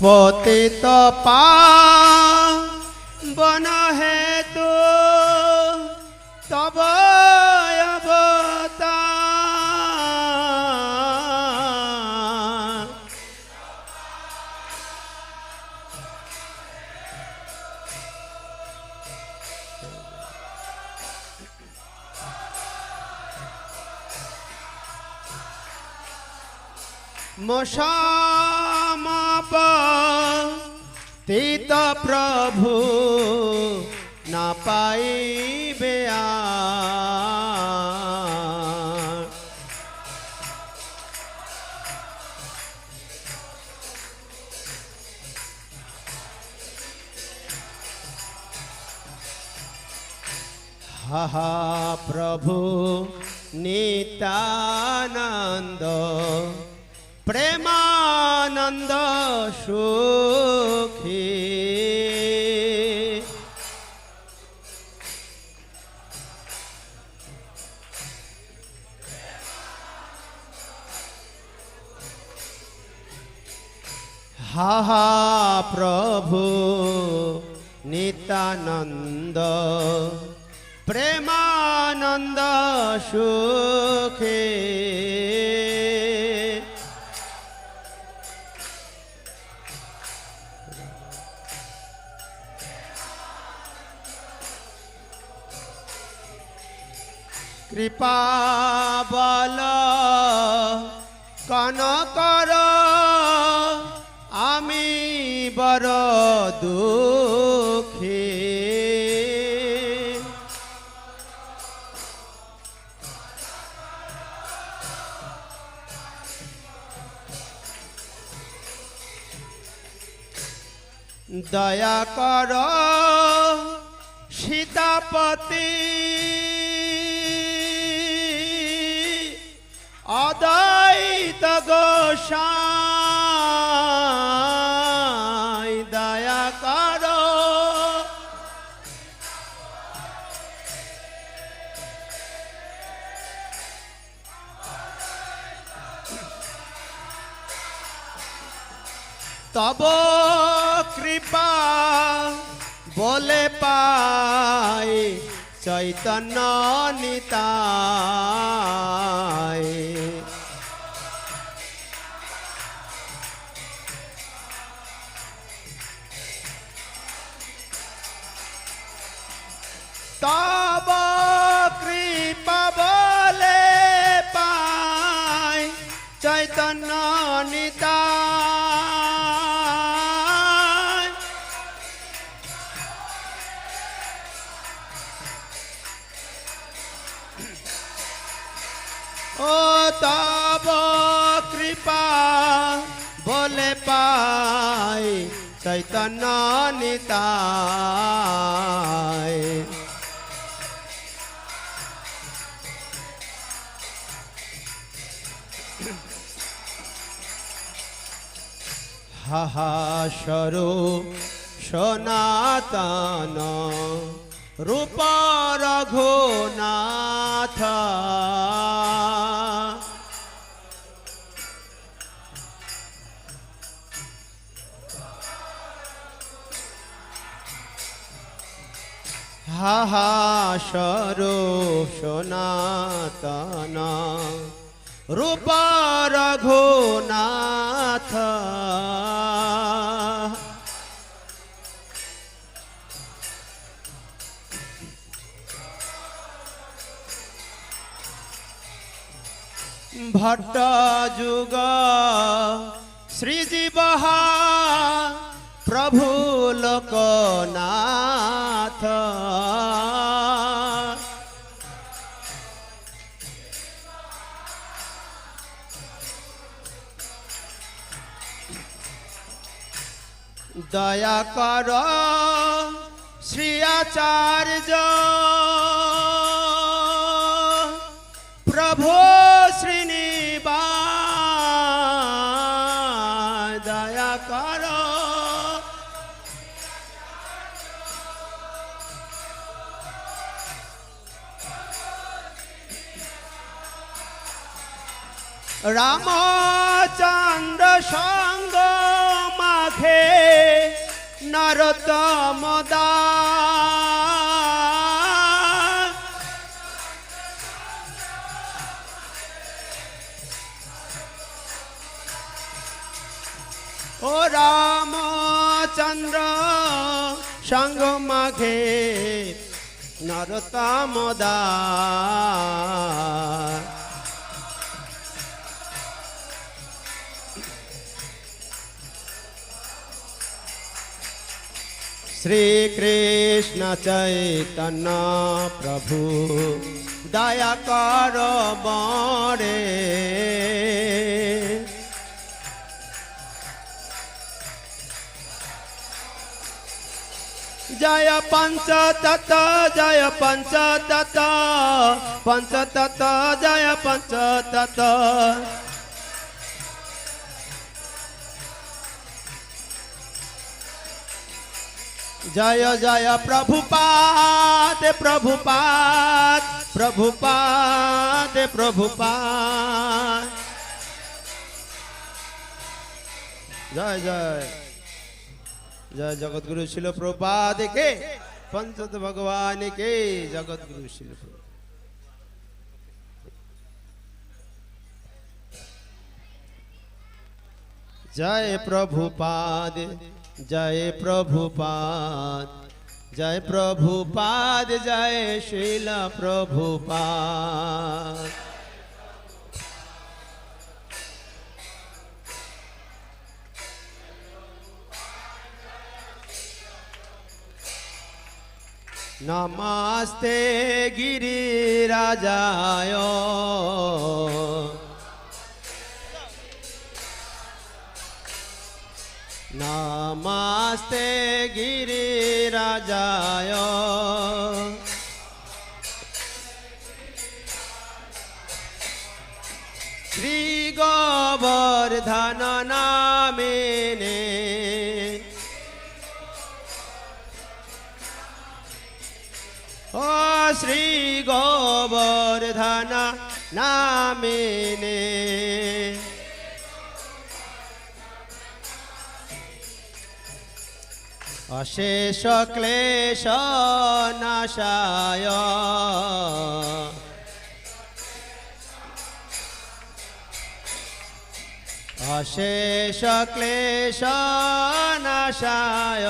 પોતે તો પા তিত প্রভু না আর। হাহা প্রভু নিতানন্দ প্রেমানন্দ সুখী। হাহা প্রভু নিতানন্দ প্রেমানন্দ সুখে। কৃপা বল। কন কর আমি বড় দুঃখী। দয়া কর সীতাপতি। অদৈত গোসাই দয়া কর। তব কৃপা বলে পাই চৈতন্য নিতাই। রঘুনাথ হাহা সরু সনাতন রূপ রঘুনাথ ভট্ট যুগ শ্রীজীব প্রভু লোকনাথ। দয়া কর শ্রী আচার্য। রামচন্দ্র সঙ্গ মাখে নরতম দাস ও রামচন্দ্র সঙ্গ মাঘে নরতম দাস শ্রীকৃষ্ণ চৈতন্য প্রভু, দয়া কর বরে। জয় পঞ্চ তত জয় পঞ্চ তত পঞ্চ তত জয় পঞ্চ তত জয় জয় প্রভুপাদ প্রভুপাদ প্রভুপাদ প্রভুপাদ। জয় জয়। জয়, জগৎগুরু শিল প্রপাদ কে পঞ্চত ভগবান কে জগৎগুরু শিল। জয় প্রভুপাদ। জয় প্রভুপাদ জয় প্রভুপাদ জয় শিল প্রভুপাদ নমস্তে গিরিরাজায় নমস্তে গিরিরাজায় শ্রী গোবর্ধন নামেনে ও শ্রী অশেষ ক্লেশ নাশায় অশেষ ক্লেশ নাশায়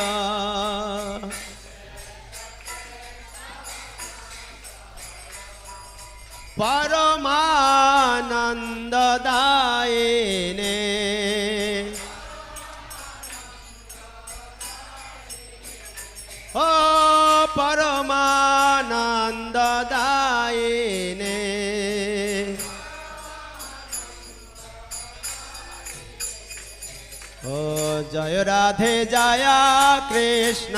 পরমানন্দদায়িনে ও পরমানন্দ দায়নে ও জয় রাধে জয় কৃষ্ণ।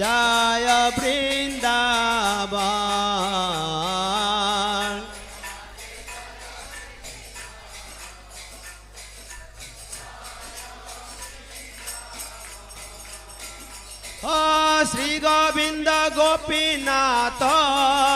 জয় तो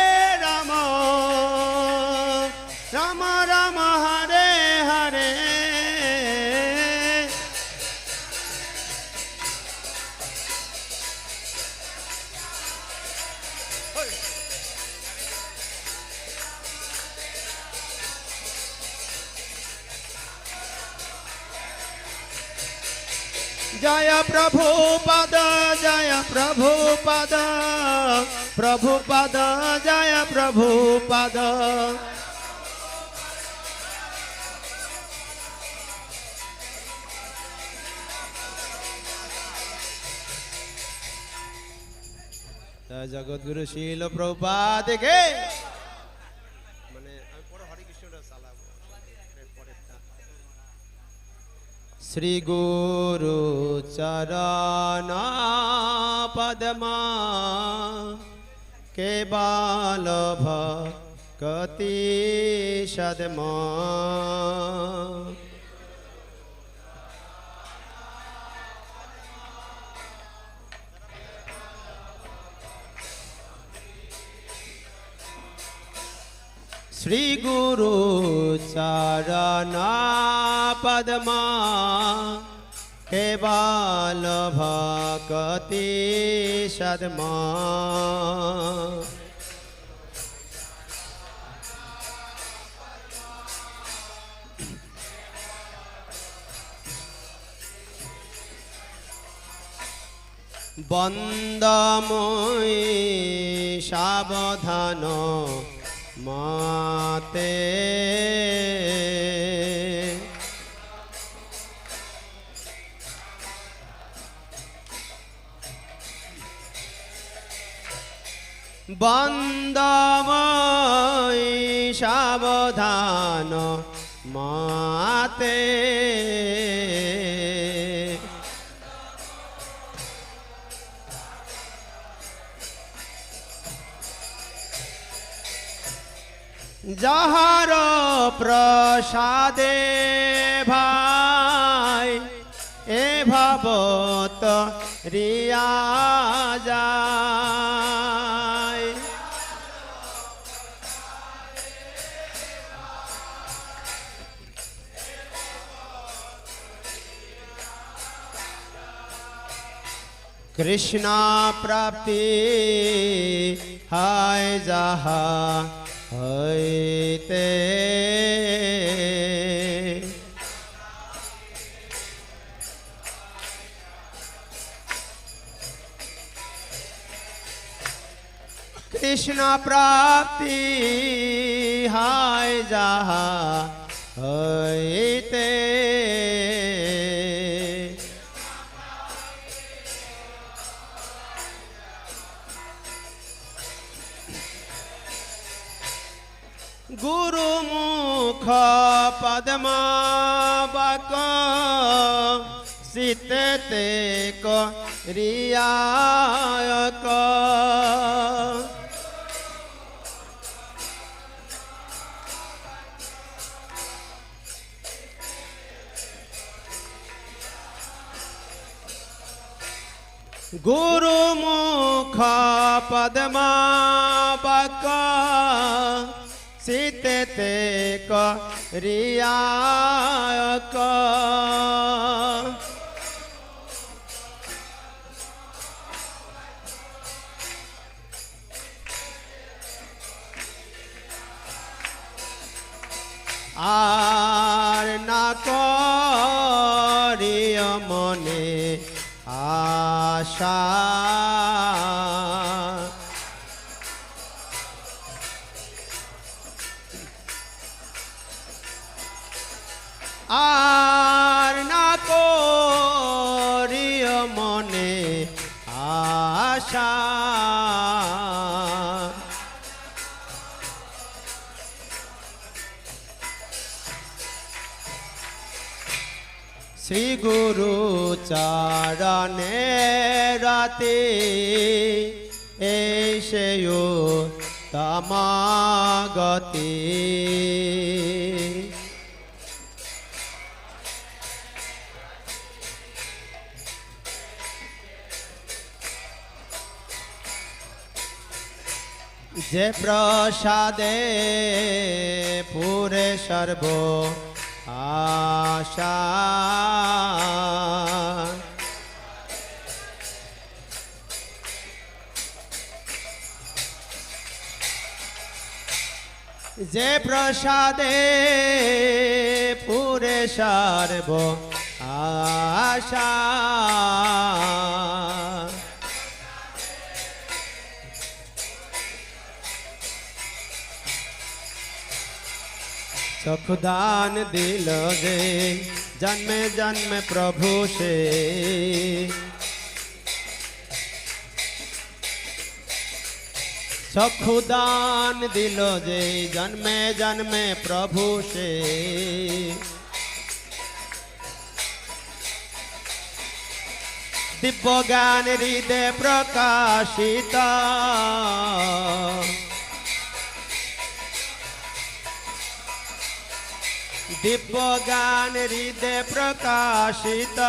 প্রভুপদ জয় প্রভুপদ প্রভুপদ জয় প্রভুপদ জগৎগুরু শিল প্রপাত গে মানে আমি পরে হরে চালাবো। পরেরটা শ্রী গুরু पद्मा পদমা কেবল ভকতি সদমা। শ্রী গুরু চরণ পদমা কেবল ভকতি সদমা বন্দময় সাবধান মাতে বন্দময় সাবধান মাতে যাহার প্রসাদে ভাই এ ভাবত রিয়া যায়। কৃষ্ণ প্রাপ্তি হায় যাহা হইতে কৃষ্ণ প্রাপ্তি হায় যাহা হইতে মুখ পদ্মা বাক শীতে রিয়ায়ক গুরু মুখ পদ্মা বাক শীতে রিয়ায়ক আর না করিয় মনে আশা শ্রী গুরু চারণে রাতে এসেও তামাগতি যে প্রসাদে পুরে সর্ব আশা যে প্রসাদে পুরে সর্ব আশা। চক্ষুদান দিল যে, জন্মে জন্মে প্রভু সে। চক্ষু দান দিল যে, জন্মে জন্মে প্রভু সে। দিব্য জ্ঞান হৃদয় প্রকাশিত। দিব্য জ্ঞান হৃদয় প্রকাশিত।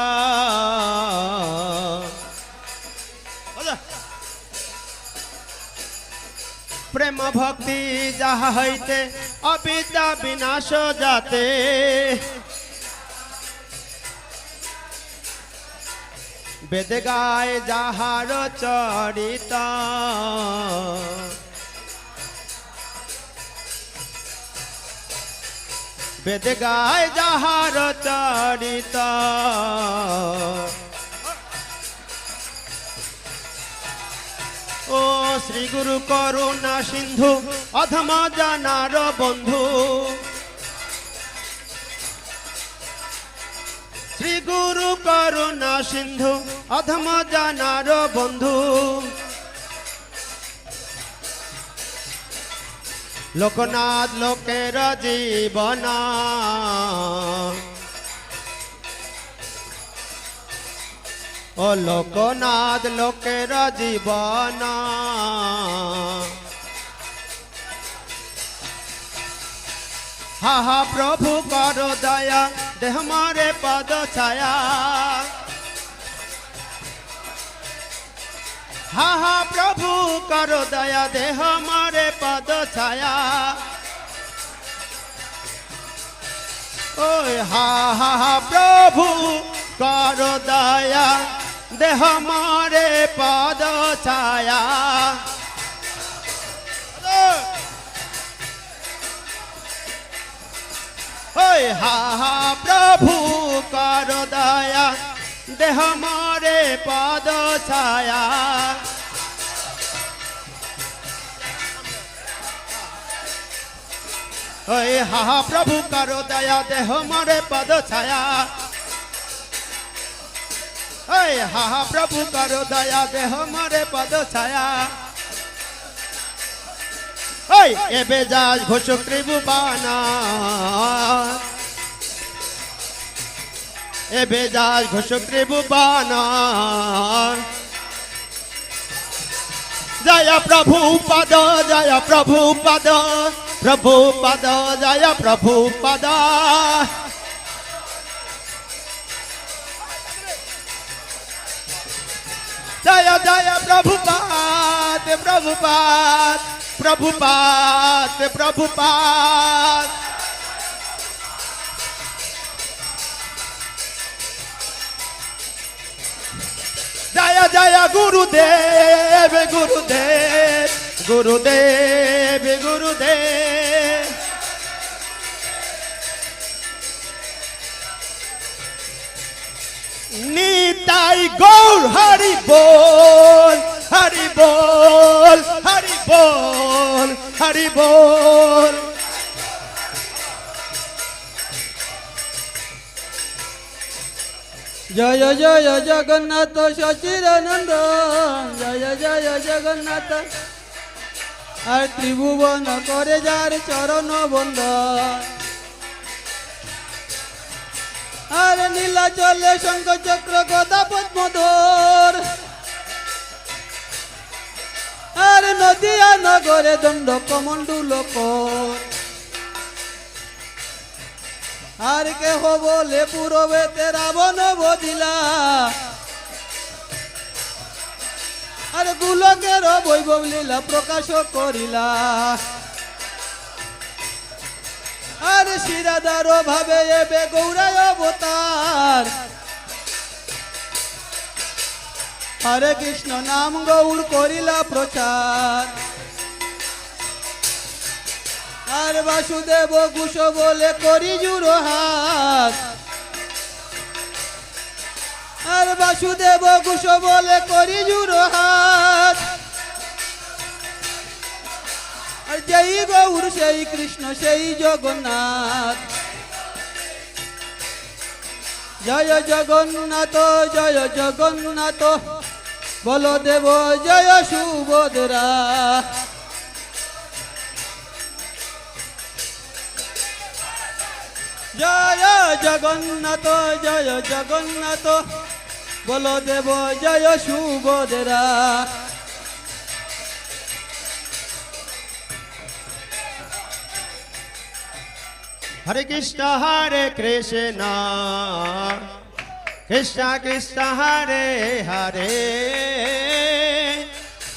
প্রেম ভক্তি যাহা হইতে, অবিদ্যা বিনাশ যাতে। বেদ গায় যাহার চরিত। বেদ গায় যাহার চরিত। ও শ্রী গুরু করুণা সিন্ধু, অধম জানার বন্ধু। শ্রী গুরু করুণা সিন্ধু, অধম জানার বন্ধু। লোকনাথ লোকের জীবনা। ও লোকনাথ লোকের জীবন। হা হা, প্রভু কর দয়া, দেহ মারে পদ ছায়া। হা হা, প্রভু, কর দয়া, দেহ মারে পদ ছায়া। ওই হা হা প্রভু, কর দয়া, দেহ মারে পদ ছায়া। ওই হা হা, প্রভু, কর দয়া দেহ মারে পদ ছায়া। ওই হা হা প্রভু কর দয়া, দেহ মারে পদ ছায়া। ওই হা হা প্রভু কর দয়া, দেহ মারে পদ ছায়া। এবে যাস ঘোষক ত্রিভুবানা এবে যাস ঘোষক ত্রিভুবানা জয় প্রভু পদ জয় প্রভু পদ প্রভু পদ জয় প্রভু পদ জয় জয় প্রভুপাত প্রভুপাত প্রভুপাত প্রভুপাত জয় জয় গুরুদেব গুরুদেব গুরুদেব গুরুদেব নিতাই গৌর হরি বল হরি বল হরি বল হরি বল জয় জয় জগন্নাথ সচিদানন্দ। জয় জয় জগন্নাথ। আর ত্রিভুবন করে যার চরণ বন্ধ। আর নীলাচলে শঙ্খ চক্র গদা পদ্মধর। আর নদিয়া নগরে দণ্ড কমণ্ডুলক আর কেহ বলে পুরবেতে রাবণ বদিলা। আর গুলকের বৈভব লীলা প্রকাশ করিলা। আর শিরাদার ভাবে এবে গৌরায় অবতার। হরে কৃষ্ণ, নাম গৌর করিলা প্রচার। আর বাসুদেব কুশ বলে করি হাত আর বাসুদেব কুশ বলে করি জুড়ো হাত আর যেই গৌর, সেই কৃষ্ণ, সেই জগন্নাথ। জয় জগন্নাথ জয় জগন্নাথ। বলদেব, জয় সুভদ্রা। জগন্নাথ, জয় জগন্নাথ। বলদেব জয় সুভদ্রা। হরে কৃষ্ণ হরে কৃষ্ণ। কৃষ্ণ কৃষ্ণ, হরে হরে।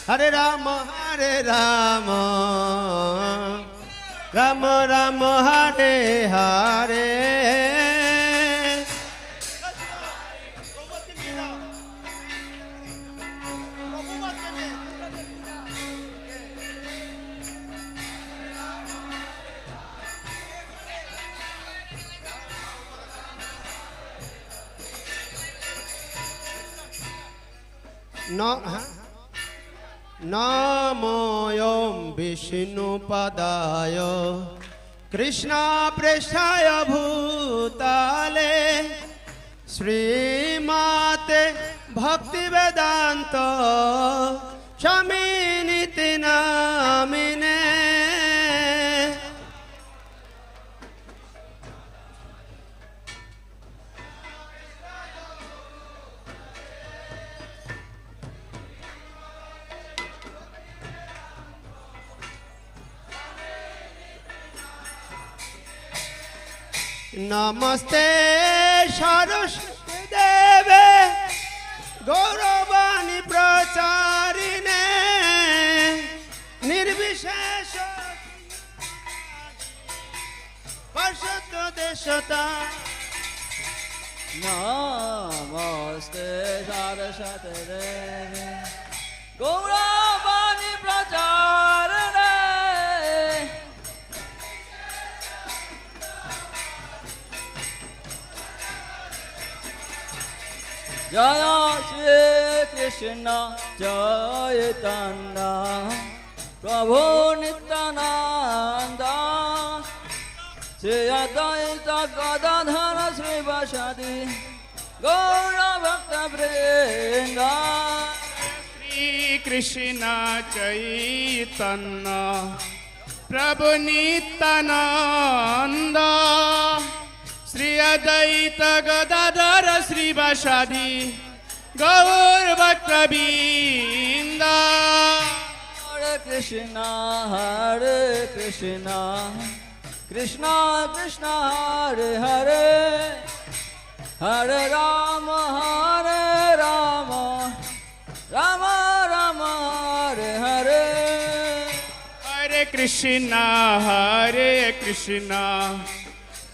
হরে রাম হরে রাম। রাম রাম হরে হরে ন- হ্যাঁ? নমোয়ম বিষ্ণুপদায় কৃষ্ণ পৃষ্ঠায় ভূতালে। শ্রীমাতে ভক্তি বেদান্ত স্বামিনীতি নামিনে। নমস্তে সরস্বতী দেবে। গৌরবাণী প্রচারিণে। নির্বিশেষ পর্ষদ দেশতা নমস্তে সরস্বতী দেবে। জয় শ্রী কৃষ্ণ চৈতন্য প্রভু নিত্যানন্দ, শ্রী অদ্বৈত গদাধর শ্রীবাসাদি গৌর ভক্ত বৃন্দ শ্রীকৃষ্ণ চৈতন্য, প্রভু নিত্যানন্দ। শ্রী অদ্বৈত গদাধর শ্রীবাসাদি গৌর ভক্তবৃন্দ হরে কৃষ্ণ হরে কৃষ্ণ কৃষ্ণ কৃষ্ণ হরে হরে হরে রাম হরে রাম রাম রাম হরে হরে হরে কৃষ্ণ হরে কৃষ্ণ কৃষ্ণ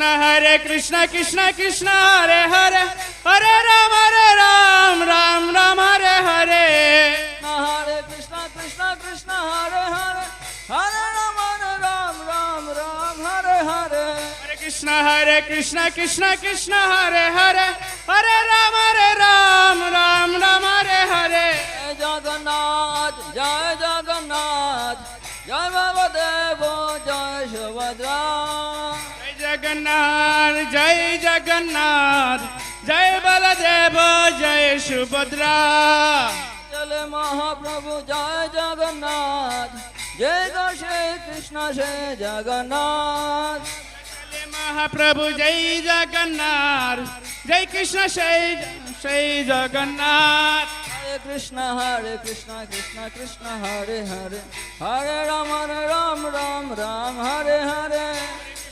কৃষ্ণ হরে কৃষ্ণ কৃষ্ণ কৃষ্ণ হরে হরে হরে রাম হরে রাম রাম রাম হরে হরে। হরে কৃষ্ণ কৃষ্ণ কৃষ্ণ হরে হরে হরে রাম হরে রাম রাম রাম হরে হরে। হরে কৃষ্ণ হরে কৃষ্ণ কৃষ্ণ কৃষ্ণ হরে হরে হরে রাম হরে রাম রাম রাম হরে হরে। জয় জগন্নাথ জয় জগন্নাথ জয় সুভদ্রা। জগন্নাথ জয় জগন্নাথ জয় বলদেব জয় সুভদ্রা। চল মহাপ্রভু জয় জগন্নাথ জয় শ্রী কৃষ্ণ সে জগন্নাথ। মহাপ্রভু জয় জগন্নাথ জয় কৃষ্ণ সেই সেই জগন্নাথ। হরে কৃষ্ণ হরে কৃষ্ণ কৃষ্ণ কৃষ্ণ হরে হরে। হরে রাম হরে রাম রাম রাম হরে হরে।